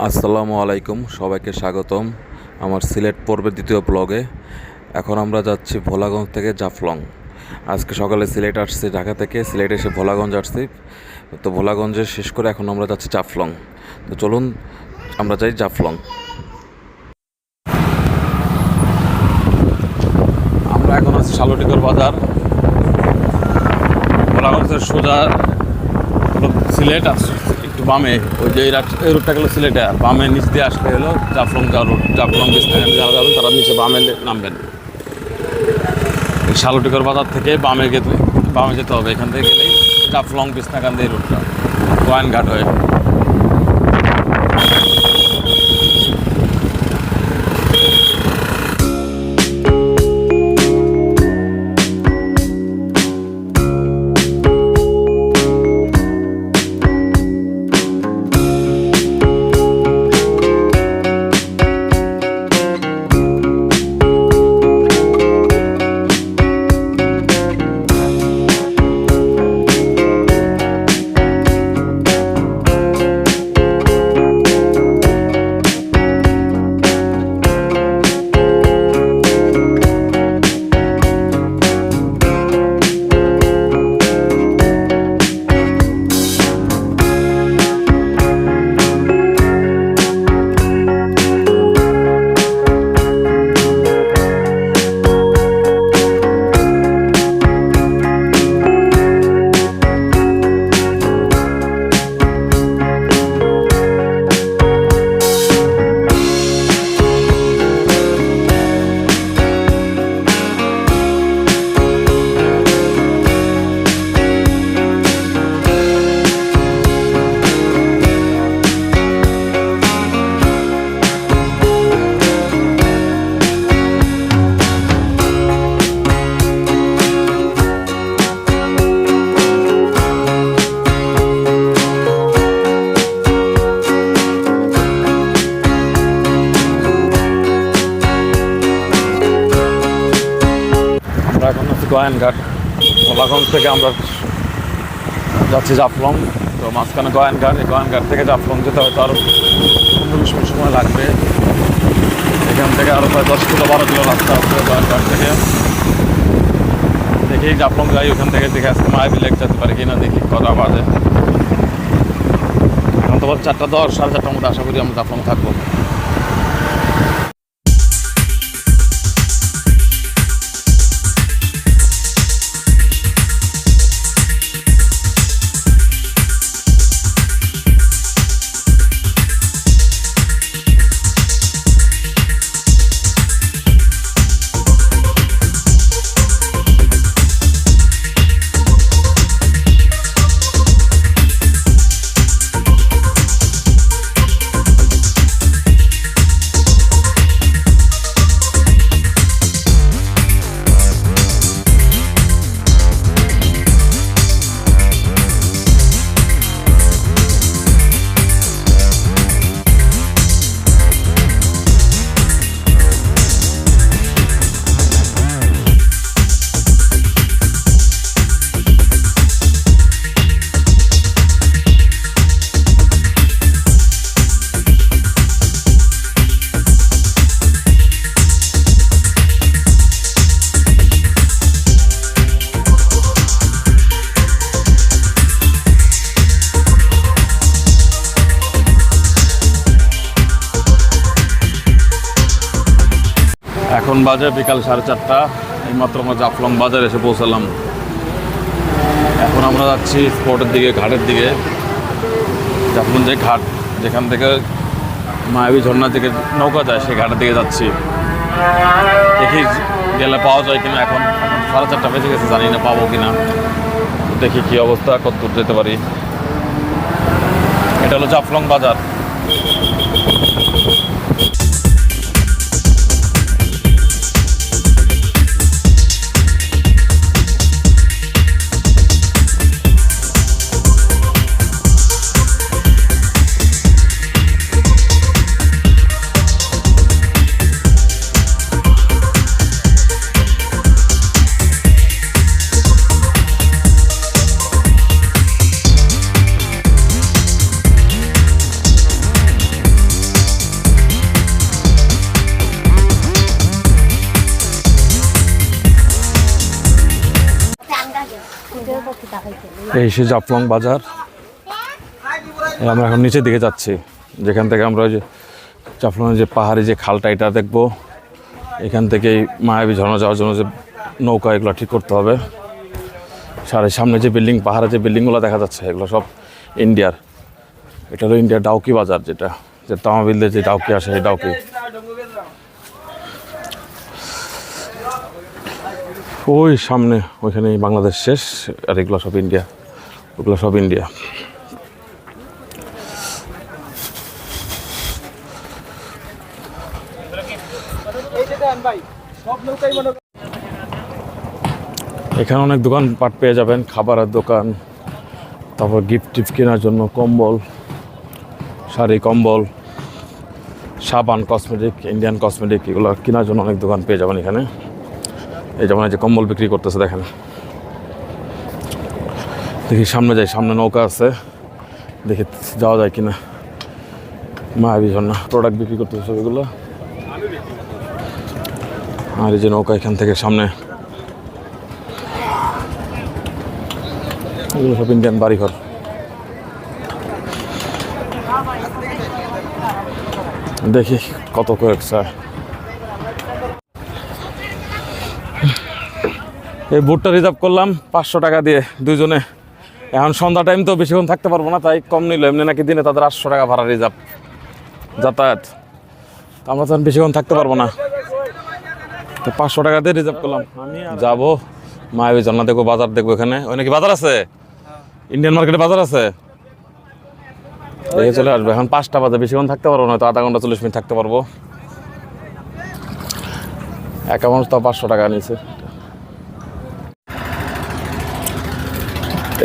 আসসালামু আলাইকুম, সবাইকে স্বাগতম আমার সিলেট পর্বের দ্বিতীয় ব্লগে। এখন আমরা যাচ্ছি ভোলাগঞ্জ থেকে জাফলং। আজকে সকালে সিলেট আসছি, ঢাকা থেকে সিলেট এসে ভোলাগঞ্জ আসছি। তো ভোলাগঞ্জে শেষ করে এখন আমরা যাচ্ছি জাফলং। তো চলুন, আমরা যাই জাফলং। আমরা এখন আছি শালটিকর বাজার। ভোলাগঞ্জের সোজা সিলেট আর একটু বামে, ওই যে এই রোডটা গেলো সিলেটে, আর বামে নিচ দিয়ে আসলে হলো জাফলং যাওয়ার রুট জাফলং বিস্তারিত যারা যাবেন তারা নিচে বামে নামবেন। শালুটিকর বাজার থেকে বামে গেতে বামে যেতে হবে, এখান থেকে গেলেই জাফলং বিষ্ণাকান্দ এই রুটটা গোয়াইনঘাট হয়ে। থেকে আমরা যাচ্ছি জাফলং। তো মাঝখানে গোয়াইনঘাট এই গোয়াইনঘাট থেকে জাফলং যেতে হয়তো আরও পনেরো বিশ সময় লাগবে। এখান থেকে আরও প্রায় দশ কিলো বারো কিলো রাস্তা আছে গোয়াইনঘাট থেকে। দেখি জাফলং যাই, ওখান থেকে দেখে আজকে মায়াবি লেক যেতে পারি কিনা, দেখি কটা বাজে। এখন তো চারটা দশ, সাড়ে চারটার মধ্যে আশা করি আমরা জাফলং থাকব। এখন বাজে বিকাল সাড়ে চারটা, এইমাত্র আমরা জাফলং বাজার এসে পৌঁছালাম। এখন আমরা যাচ্ছি স্পটের দিকে, ঘাটের দিকে। জাফলং যে ঘাট, যেখান থেকে মায়াবী ঝর্ণা থেকে নৌকা যায়, সেই ঘাটের দিকে যাচ্ছি। দেখি গেলে পাওয়া যায় কিনা, এখন সাড়ে চারটা বেজে গেছে, জানি না পাবো কিনা। দেখি কি অবস্থা কত দূর যেতে পারি। এটা হলো জাফলং বাজার। এই সে জাফলং বাজার। আমরা এখন নিচের দিকে যাচ্ছি। যেখান থেকে আমরা ওই যে জাফলংয়ের যে পাহাড়ি যে খালটা, এটা দেখব। এখান থেকেই মায়াবী ঝর্ণা যাওয়ার জন্য যে নৌকা, এগুলো ঠিক করতে হবে। সারে সামনে যে বিল্ডিং, পাহাড়ে যে বিল্ডিংগুলো দেখা যাচ্ছে, এগুলো সব ইন্ডিয়ার। এটা হলো ইন্ডিয়ার ডাউকি বাজার যেটা, যে তামাবিলদের যে ডাউকি আসে, সেই ডাউকি। ওই সামনে ওইখানে বাংলাদেশ শেষ, আর এগুলো সব ইন্ডিয়া। ওগুলো সব ইন্ডিয়া এখানে অনেক দোকান পাট পেয়ে যাবেন, খাবারের দোকান, তারপর গিফট টিফট কেনার জন্য কম্বল, শাড়ি, কম্বল, সাবান কসমেটিক ইন্ডিয়ান কসমেটিক এগুলো কেনার জন্য অনেক দোকান পেয়ে যাবেন এখানে। এই যেমন যে কম্বল বিক্রি করতেছে দেখেন। দেখি সামনে যাই, সামনে নৌকা আছে। দেখি যাওয়া যায় কিনা। মায়াবী ঝর্ণা। প্রোডাক্ট বিক্রি করতেছে সব এগুলো। আর এই যে নৌকা এখান থেকে সামনে। এগুলো সব ইন্ডিয়ান বাড়িঘর। দেখি কত স্যার এই বুটটা রিজার্ভ করলাম পাঁচশো টাকা দিয়ে দুজনে। এখন সন্ধ্যা টাইম তো বেশিক্ষণ থাকতে পারব না তাই কম নিল। এমনি নাকি দিনে তাদের আটশো টাকা ভাড়া রিজার্ভ যাতায়াত। তো আমরা তো বেশিক্ষণ থাকতে পারব না। তো পাঁচশো টাকা দিয়ে রিজার্ভ করলাম। আমি যাব। মায়াবী ঝর্ণা দেখব বাজার দেখব এখানে। ওই নাকি বাজার আছে? ইন্ডিয়ান মার্কেটে বাজার আছে? দেখে চলে আসবে। এখন পাঁচটা বাজে বেশিক্ষণ থাকতে পারব না তো আধা ঘণ্টা চল্লিশ মিনিট থাকতে পারব। একা মানুষ তো পাঁচশো টাকা নিয়েছে।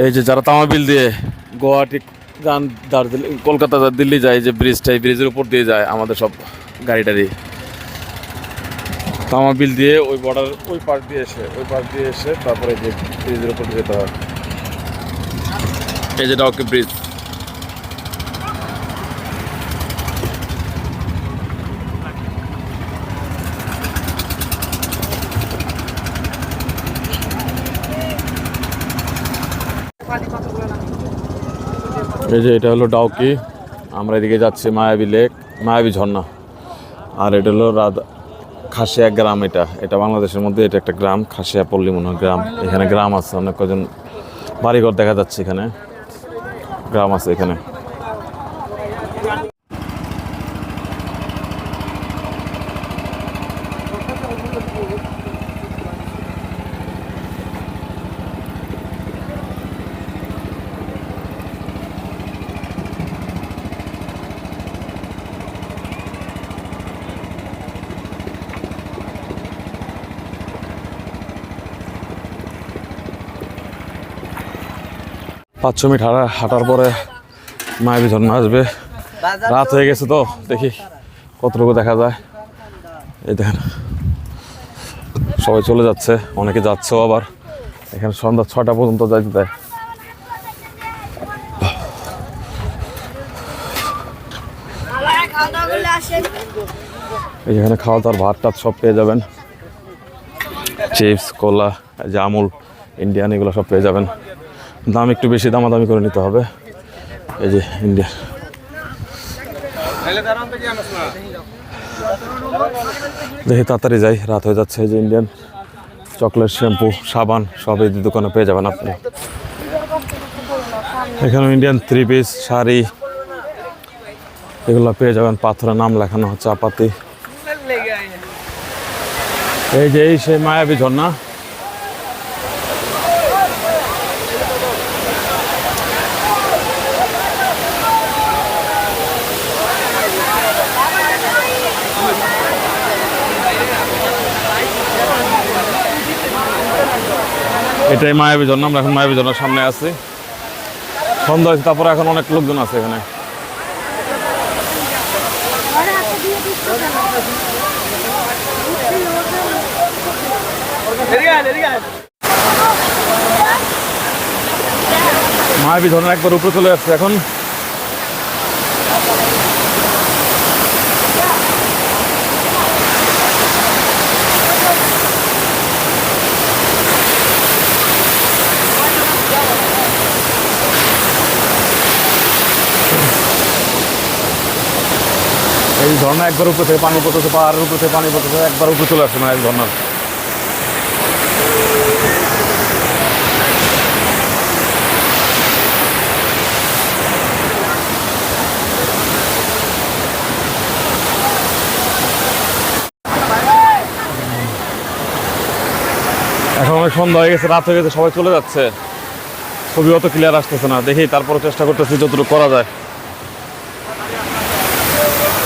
এই যে যারা তামাবিল দিয়ে গুয়াহাটি যান দার্জিলিং কলকাতা দিল্লি যায় যে ব্রিজটা এই ব্রিজের উপর দিয়ে যায় আমাদের সব গাড়ি টাড়ি। তামাবিল দিয়ে ওই বর্ডার ওই পার্ক দিয়ে এসে, ওই পার্ক দিয়ে এসে তারপরে যে ব্রিজের উপর যেতে হয়। এই যে ডাউকে ব্রিজ এই যে এটা হলো ডাউকি। আমরা এদিকে যাচ্ছি মায়াবী লেক, মায়াবী ঝর্ণা। আর এটা হলো রাধা, খাসিয়া গ্রাম এটা। এটা বাংলাদেশের মধ্যে এটা একটা গ্রাম, খাসিয়া পল্লী মনে গ্রাম। এখানে গ্রাম আছে, অনেক কজন বাড়িঘর দেখা যাচ্ছে এখানে। গ্রাম আছে এখানে। পাঁচশো মিনিট হাঁটা হাঁটার পরে মায়াবী ঝর্ণা আসবে। রাত হয়ে গেছে তো দেখি কতটুকু দেখা যায়। এই দেখেন সবাই চলে যাচ্ছে অনেকে যাচ্ছেও আবার। এখানে সন্ধ্যা ছটা পর্যন্ত যাইতে দেয়। যেখানে খাওয়া দাওয়ার ভাত টাত সব পেয়ে যাবেন। চিপস কোলা জামুল ইন্ডিয়ান এগুলো সব পেয়ে যাবেন। দাম একটু বেশি, দামাদামি করে নিতে হবে। এই যে ইন্ডিয়া দেখি তাড়াতাড়ি যাই, রাত হয়ে যাচ্ছে, এই যে ইন্ডিয়ান চকলেট, শ্যাম্পু, সাবান, সব এই দোকানে পেয়ে যাবেন আপনি। এখানে ইন্ডিয়ান থ্রি পিস শাড়ি। এগুলো পেয়ে যাবেন পাথরের নাম লেখানো হচ্ছে আপাতি। এই যে এই সেই মায়াবী ঝর্ণা। এটাই মায়াবী ঝর্ণা আমরা এখন মায়াবী ঝর্ণার সামনে আছি। সন্ধ্যা হয়েছে তারপরে এখন অনেক লোকজন আছে এখানে। মায়াবী ঝর্ণা একবার উপরে চলে আসছে এখন। ঝর্ণা একবার উপরে থেকে পানি পড়তেছে পাহাড়ের উপরে থেকে পানি পড়তেছে একবার উপরে চলে আসছে না এই ঝর্ণার এখন অনেক সন্ধ্যা হয়ে গেছে, রাত হয়ে গেছে, সবাই চলে যাচ্ছে। ছবি অত ক্লিয়ার আসতেছে না, দেখি তারপরে চেষ্টা করতেছি যতটুকু করা যায়।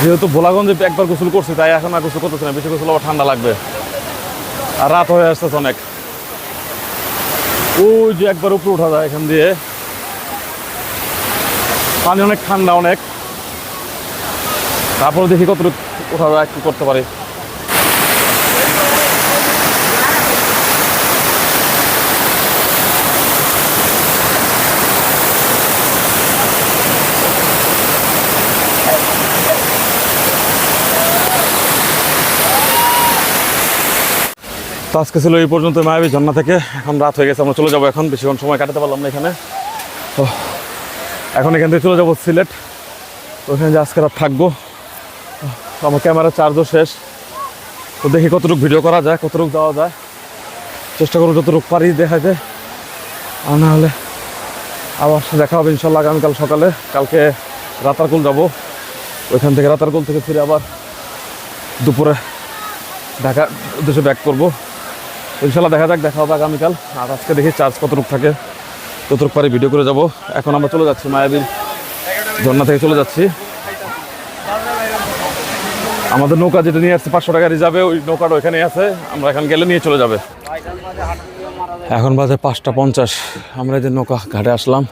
যেহেতু ভোলাগঞ্জে একবার গোসল করছি, তাই এখন আর গোসল করতেছে না। বেশি গোসল আবার ঠান্ডা লাগবে। আর রাত হয়ে আসতেছে অনেক। ওই যে একবার উপরে উঠা যায় এখান দিয়ে। পানি অনেক ঠান্ডা অনেক। তারপরে দেখি কতটুকু ওঠা যায় একটু করতে পারি। তো আজকে ছিল এই পর্যন্ত মায়াবী ঝর্ণা থেকে। এখন রাত হয়ে গেছে, আমরা চলে যাব এখন। বেশিক্ষণ সময় কাটাতে পারলাম না এখানে। তো এখন এখান থেকে চলে যাব সিলেট। তো ওখানে যে আজকে রাত থাকব। আমার ক্যামেরার চার্জও শেষ। তো দেখি কতটুকু ভিডিও করা যায়, কতটুকু দেওয়া যায়। চেষ্টা করব যতটুকু পারি দেখাতে আর না হলে আবার দেখা হবে ইনশাল্লাহ আগামীকাল সকালে। কালকে রাতারকুল যাব। ওইখান থেকে রাতারকুল থেকে ফিরে আবার দুপুরে ঢাকা উদ্দেশ্যে ব্যাক করব। ইনশাল্লাহ দেখা যাক, দেখা হবে আগামীকাল। আর আজকে দেখি চার্জ কতটুকু থাকে। ততটুকু পারি ভিডিও করে যাব। এখন আমরা চলে যাচ্ছি মায়াবীর ঝর্ণা থেকে চলে যাচ্ছি। আমাদের নৌকা যেটা নিয়ে আসছে, পাঁচশো টাকা রিজার্ভে ওই নৌকাটা ওইখানে আছে। আমরা এখানে গেলে নিয়ে চলে যাবে। এখন বাজে পাঁচটা পঞ্চাশ। আমরা যে নৌকা ঘাটে আসলাম।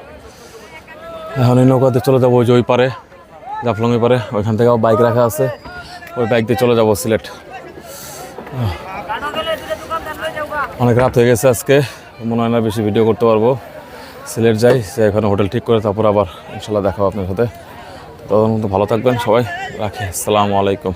এখন এই নৌকাতে চলে যাব ওই যে ওই পারে, জাফলং পারে। ওইখান থেকে বাইক রাখা আছে। ওই বাইক দিয়ে চলে যাব সিলেট। অনেক রাত হয়ে গেছে আজকে। মনে হয় না বেশি ভিডিও করতে পারব। সিলেট যাই, যে এখানে হোটেল ঠিক করে, তারপর আবার ইনশাল্লাহ দেখাবো আপনার সাথে। তখন ভালো থাকবেন সবাই। রাখি। আসসালামু আলাইকুম।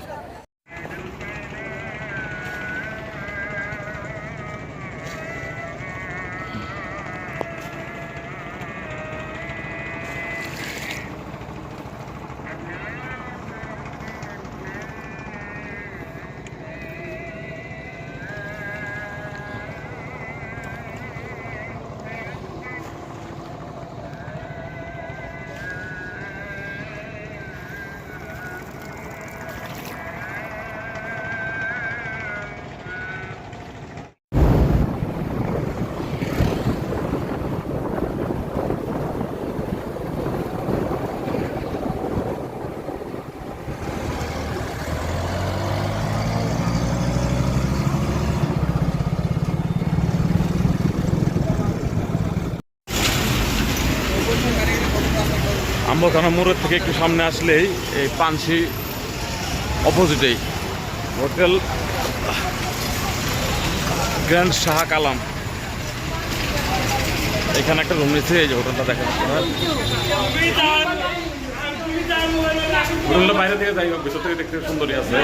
আম্বখানা মোড়ের থেকে একটু সামনে আসলেই এই পানসি অপোজিটেই হোটেল গ্র্যান্ড শাহ কালাম। এখানে একটা রুম নিচ্ছে, এই যে হোটেলটা দেখা হোটেলটা বাইরে থেকে যাই হোক, ভিতর থেকে দেখতে সুন্দরই আছে।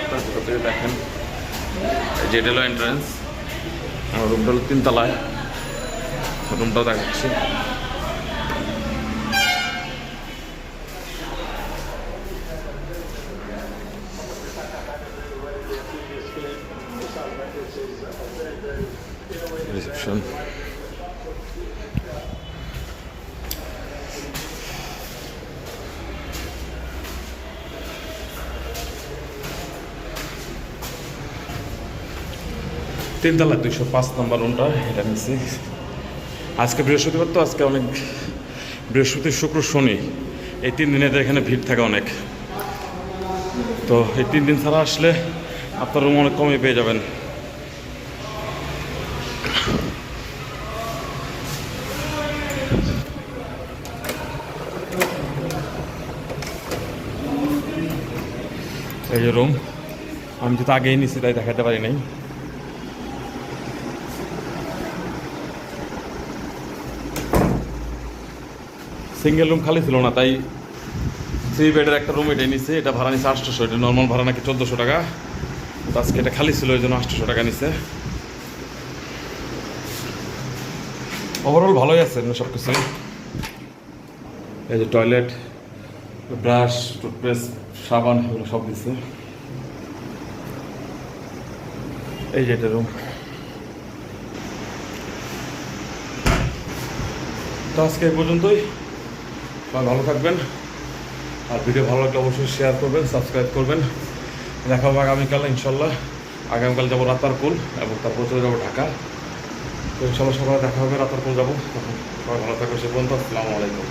আপনার ভিতর থেকে দেখেন যে এটা হলো এন্ট্রান্স রুমটা হলো তিনতলায়। রুমটাও দেখাচ্ছি। তিনতলা দুইশো পাঁচ নম্বর রুমটা, এটা নিচ্ছি আজকে বৃহস্পতিবার তো, আজকে অনেক বৃহস্পতি, শুক্র, শনি। এই তিন দিনে এখানে ভিড় থাকে অনেক। তো এই তিন দিন ছাড়া আসলে আপনার রুম অনেক কমে পেয়ে যাবেন। এই যে রুম, আমি তো আগেই নিছি তাই দেখাতে পারি নাই। সিঙ্গেল রুম খালি ছিল না, তাই থ্রি বেডের একটা রুম এটাই নিছে, এটা ভাড়া নিছে আটশোশো, এটা নর্মাল ভাড়া নাকি চোদ্দোশো টাকা। আজকে এটা খালি ছিল ওই জন্য আটশোশো টাকা নিছে। ওভারঅল ভালোই আছে সব কিছু এই যে টয়লেট ব্রাশ টুথপেস্ট সাবান, এগুলো সব দিচ্ছে এই যে এটা রুম তো আজকে পর্যন্তই। সবাই ভালো থাকবেন। আর ভিডিও ভালো লাগলে অবশ্যই শেয়ার করবেন সাবস্ক্রাইব করবেন। দেখা হবে আগামীকাল ইনশাল্লাহ আগামীকাল যাব রাতারকুল এবং তারপর চলে যাব ঢাকা। তো ইনশাল্লাহ সকালে দেখা হবে রাতারকুল যাব। তখন সবাই ভালো থাকবে সে পর্যন্ত। আসসালামু আলাইকুম।